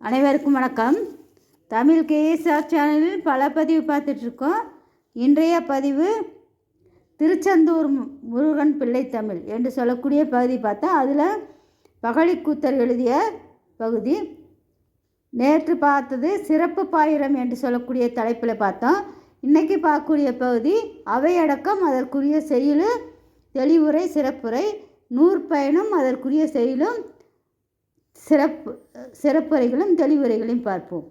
அனைவருக்கும் வணக்கம். தமிழ் கேஎஸ்ஆர் சேனலில் பல பதிவு பார்த்துட்ருக்கோம். இன்றைய பதிவு திருச்செந்தூர் முருகன் பிள்ளை தமிழ் என்று சொல்லக்கூடிய பகுதி பார்த்தா அதில் பகழிக்கூத்தர் எழுதிய பகுதி. நேற்று பார்த்தது சிறப்பு பாயிரம் என்று சொல்லக்கூடிய தலைப்பில் பார்த்தோம். இன்றைக்கி பார்க்கக்கூடிய பகுதி அவையடக்கம் அதற்குரிய செயலு தெளிவுரை சிறப்புரை நூற்பயனும் அதற்குரிய செயலும் சிறப்பு சிறப்புரைகளும் தெளிவுரைகளையும் பார்ப்போம்.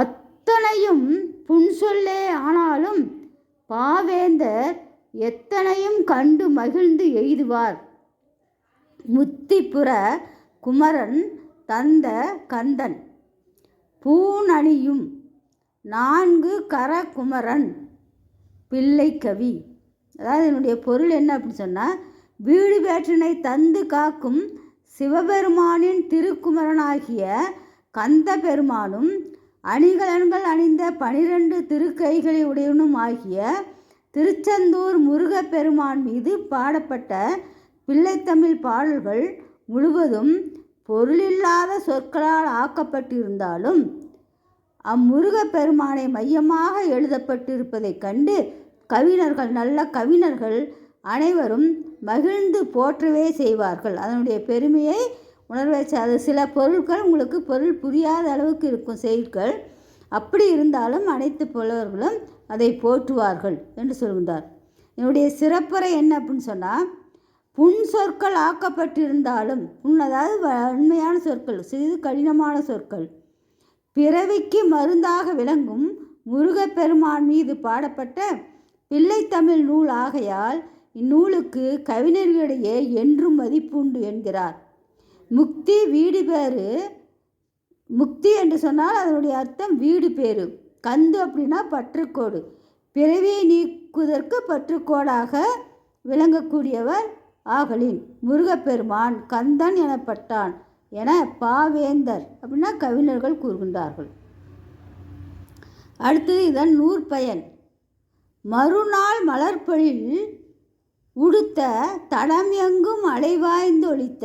அத்தனையும் புன்சொல்லே ஆனாலும் பாவேந்தர் எத்தனையும் கண்டு மகிழ்ந்து எய்துவார். முத்திப்புற குமரன் தந்த கந்தன் பூணணியும் நான்கு கர குமரன் பிள்ளை கவி. அதாவது என்னுடைய பொருள் என்ன அப்படின்னு சொன்னால் வீடு வேற்றினை தந்து காக்கும் சிவபெருமானின் திருக்குமரனாகிய கந்த பெருமானும் அணிகலன்கள் அணிந்த பனிரெண்டு திருக்கைகளை உடையவனும் ஆகிய திருச்செந்தூர் முருகப்பெருமான் மீது பாடப்பட்ட பிள்ளைத்தமிழ் பாடல்கள் முழுவதும் பொருளில்லாத சொற்களால் ஆக்கப்பட்டிருந்தாலும் அம்முருகப்பெருமானை மையமாக எழுதப்பட்டிருப்பதைக் கண்டு கவிஞர்கள் நல்ல கவிஞர்கள் அனைவரும் மகிழ்ந்து போற்றவே செய்வார்கள். அதனுடைய பெருமையை உணர்வை அது சில பொருட்கள் உங்களுக்கு பொருள் புரியாத அளவுக்கு இருக்கும் செயல்கள். அப்படி இருந்தாலும் அனைத்து புலவர்களும் அதை போற்றுவார்கள் என்று சொல்கின்றார். என்னுடைய சிறப்புரை என்ன அப்படின்னு சொன்னால் புன் சொற்கள் ஆக்கப்பட்டிருந்தாலும் புண் அதாவது வ- உண்மையான சொற்கள் சிறிது கடினமான சொற்கள் பிறவிக்கு மருந்தாக விளங்கும் முருகப்பெருமான் மீது பாடப்பட்ட பிள்ளைத்தமிழ் நூல் ஆகையால் இந்நூலுக்கு கவிஞர்களிடையே என்றும் மதிப்புண்டு என்கிறார். முக்தி வீடு பேரு. முக்தி என்று சொன்னால் அதனுடைய அர்த்தம் வீடு பேரு. கந்து அப்படின்னா பற்றுக்கோடு. பிறவியை நீக்குவதற்கு பற்றுக்கோடாக விளங்கக்கூடியவர் ஆகலின். முருகப்பெருமான் கந்தன் எனப்பட்டான் என பாவேந்தர் அப்படின்னா கவிஞர்கள் கூறுகின்றார்கள். அடுத்தது இதன் நூற்பயன். மறுநாள் மலர்பொழில் உடுத்த தடம் எங்கும் அலைவாய்ந்தொழித்த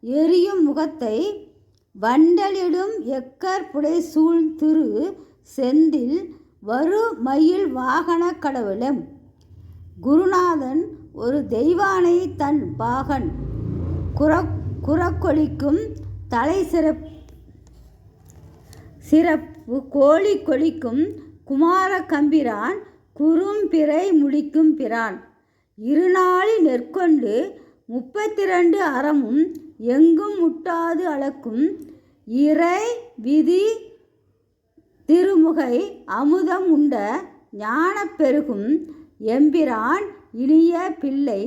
எரியும் முகத்தை வண்டலிடும் எக்கர் புடை சூழ் திரு செந்தில் வரு மயில் வாகன கடவுளும். குருநாதன் ஒரு தெய்வானை தன் பாகன். குர குரக்கொழிக்கும் தலை சிறப் சிறப்பு கோழி கொழிக்கும் குமார கம்பிரான் குறும்பிறை முடிக்கும் பிரான். இருநாளி நெற்கொண்டு முப்பத்தி ரெண்டு அறமும் எங்கும் முட்டாது அளக்கும் இறை விதி திருமுகை அமுதம் உண்ட ஞான பெருகும் எம்பிரான் இனிய பிள்ளை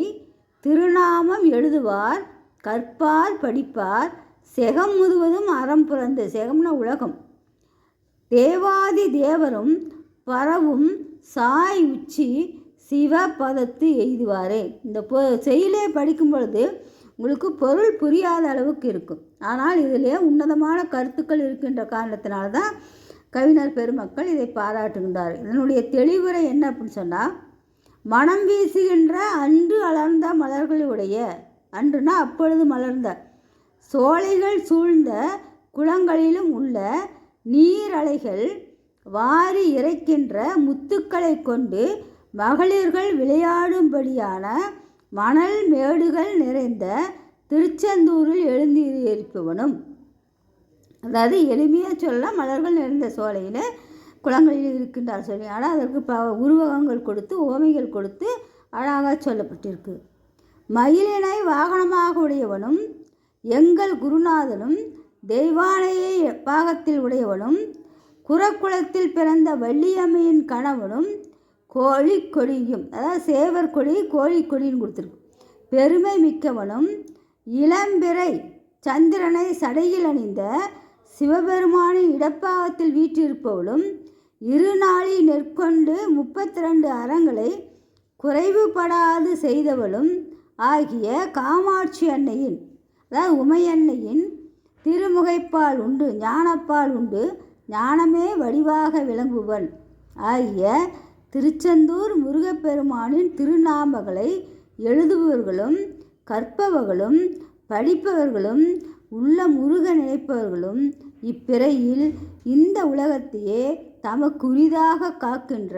திருநாமம் எழுதுவார் கற்பார் படிப்பார் செகம் முழுவதும் அறம் புரந்து செகம்னா உலகம். தேவாதி தேவரும் பரவும் சாய் உச்சி சிவபதத்து எய்துவாரே. இந்த பொ செயலே படிக்கும் பொழுது உங்களுக்கு பொருள் புரியாத அளவுக்கு இருக்கும். ஆனால் இதிலே உன்னதமான கருத்துக்கள் இருக்கின்ற காரணத்தினால தான் கவிஞர் பெருமக்கள் இதை பாராட்டுகின்றார். இதனுடைய தெளிவுரை என்ன அப்படின்னு சொன்னால் மனம் வீசுகின்ற அன்று அலர்ந்த மலர்களுடைய அன்றுனா அப்பொழுது மலர்ந்த சோலைகள் சூழ்ந்த குளங்களிலும் உள்ள நீரலைகள் வாரி இறைக்கின்ற முத்துக்களை கொண்டு மகளிர்கள் விளையாடும்படியான மணல் மேடுகள் நிறைந்த திருச்செந்தூரில் எழுந்திருப்பவனும் அதாவது எளிமையாக சொல்ல மலர்கள் நிறைந்த சோலையில் குளங்களில் இருக்கின்றார் சொல்லி. ஆனால் அதற்கு ப உருவகங்கள் கொடுத்து ஓமைகள் கொடுத்து அழகாக சொல்லப்பட்டிருக்கு. மயிலினை வாகனமாக உடையவனும் எங்கள் குருநாதனும் தெய்வானையை பாகத்தில் உடையவனும் குரக்குளத்தில் பிறந்த வள்ளியம்மையின் கணவனும் கோழி கொடியும் அதாவது சேவர் கொடி கோழி கொடின்னு கொடுத்துருக்கு பெருமை மிக்கவனும் இளம்பிறை சந்திரனை சடையில் அணிந்த சிவபெருமானின் இடப்பாகத்தில் வீற்றிருப்பவளும் இருநாளி நெற்கொண்டு முப்பத்தி ரெண்டு அறங்களை குறைவுபடாது செய்தவளும் ஆகிய காமாட்சி அன்னையின் அதாவது உமையன்னையின் திருமுகைப்பால் உண்டு ஞானப்பால் உண்டு ஞானமே வடிவாக விளங்குவன் ஆகிய திருச்செந்தூர் முருகப்பெருமானின் திருநாமங்களை எழுதுபவர்களும் கற்பவர்களும் படிப்பவர்களும் உள்ள முருக நினைப்பவர்களும் இப்பிறையில் இந்த உலகத்தையே தமக்குரிதாக காக்கின்ற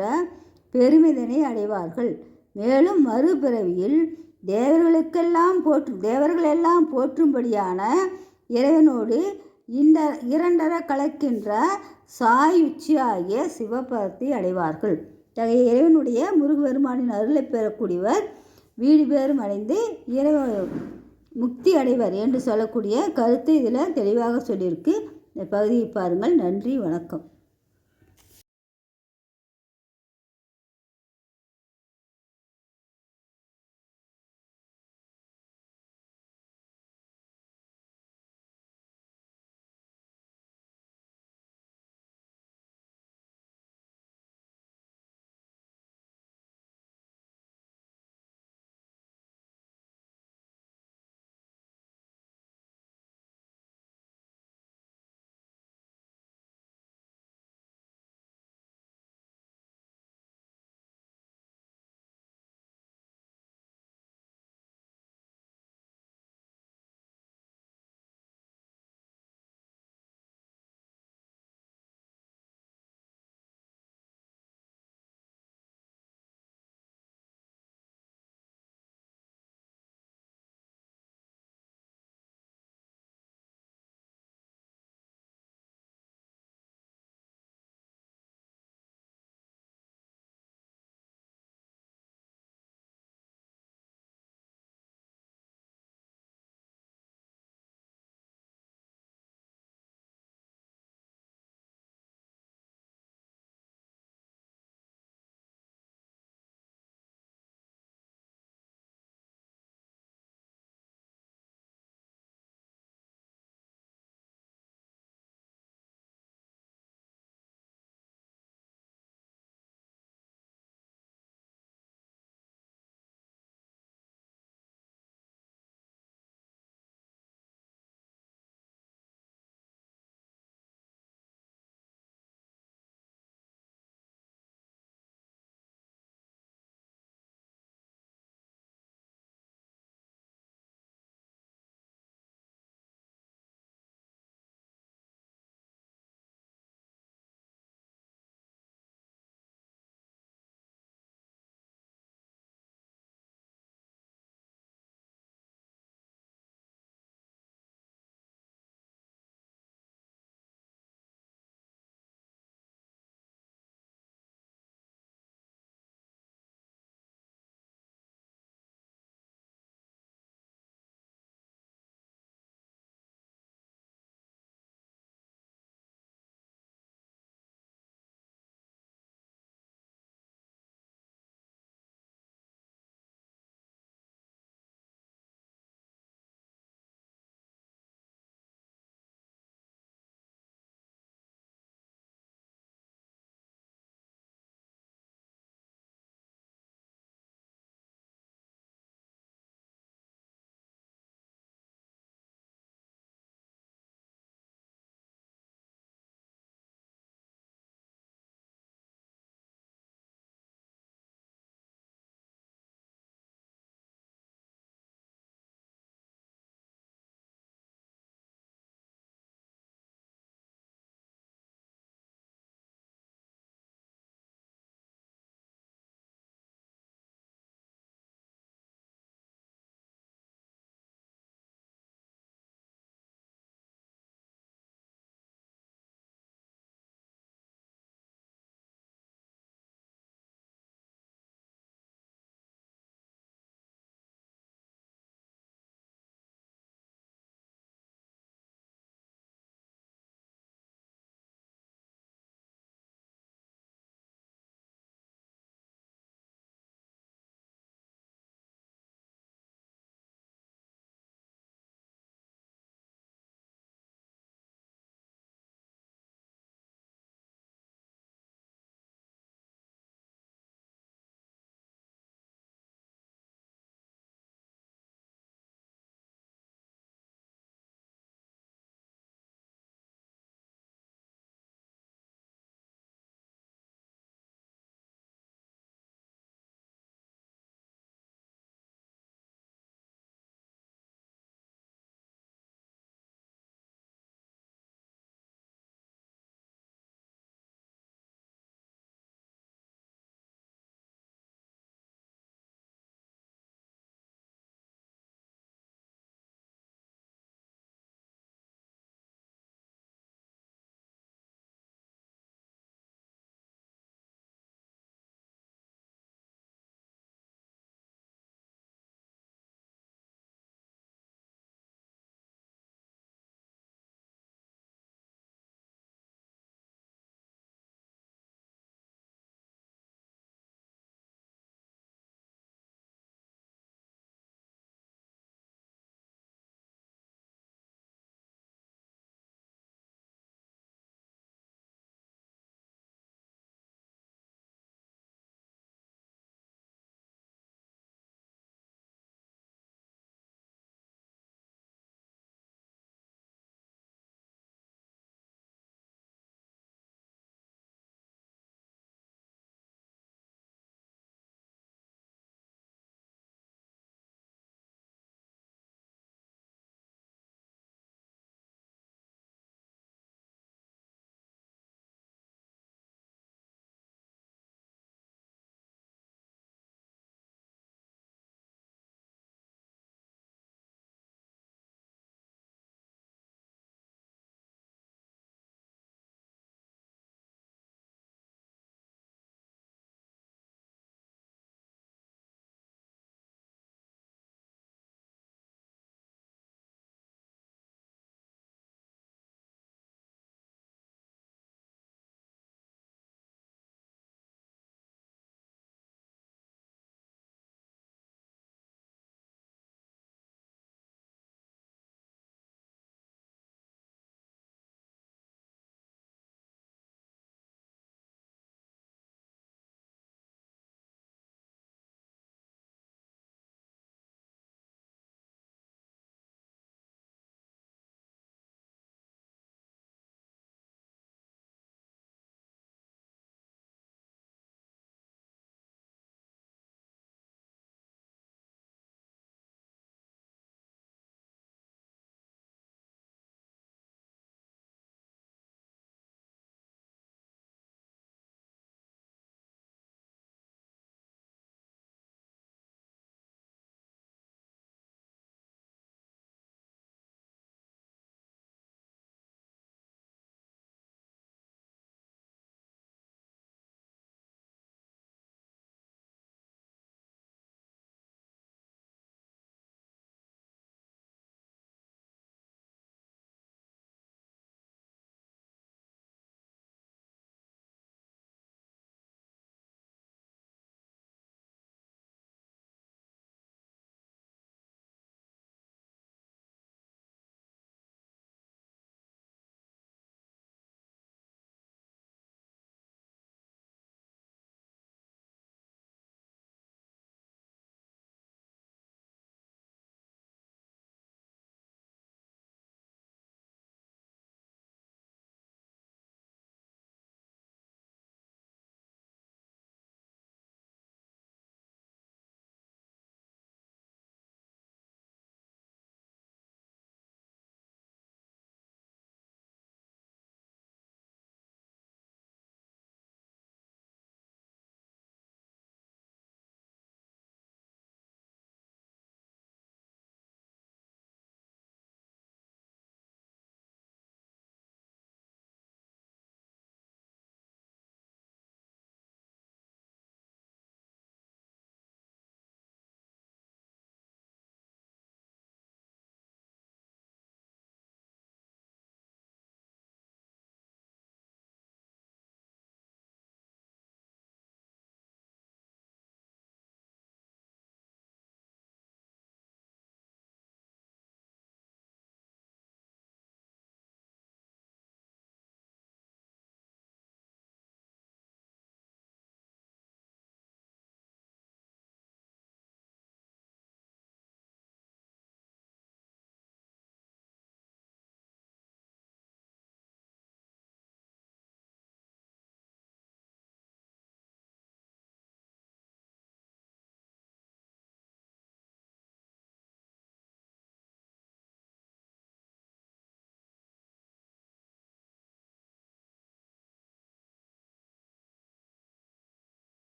பெருமிதனை அடைவார்கள். மேலும் மறுபிறவியில் தேவர்களுக்கெல்லாம் போற்று தேவர்களெல்லாம் போற்றும்படியான இறைவனோடு இந்த இரண்டர கலக்கின்ற சாயுச்சியாகிய சிவபரத்தை அடைவார்கள். இத்தகைய இறைவனுடைய முருகபெருமானின் அருளை பெறக்கூடியவர் வீடு பேரும் அடைந்து இறைவ முக்தி அடைவர் என்று சொல்லக்கூடிய கருத்து இதில் தெளிவாக சொல்லியிருக்கு. இந்த பகுதியை பாருங்கள். நன்றி வணக்கம்.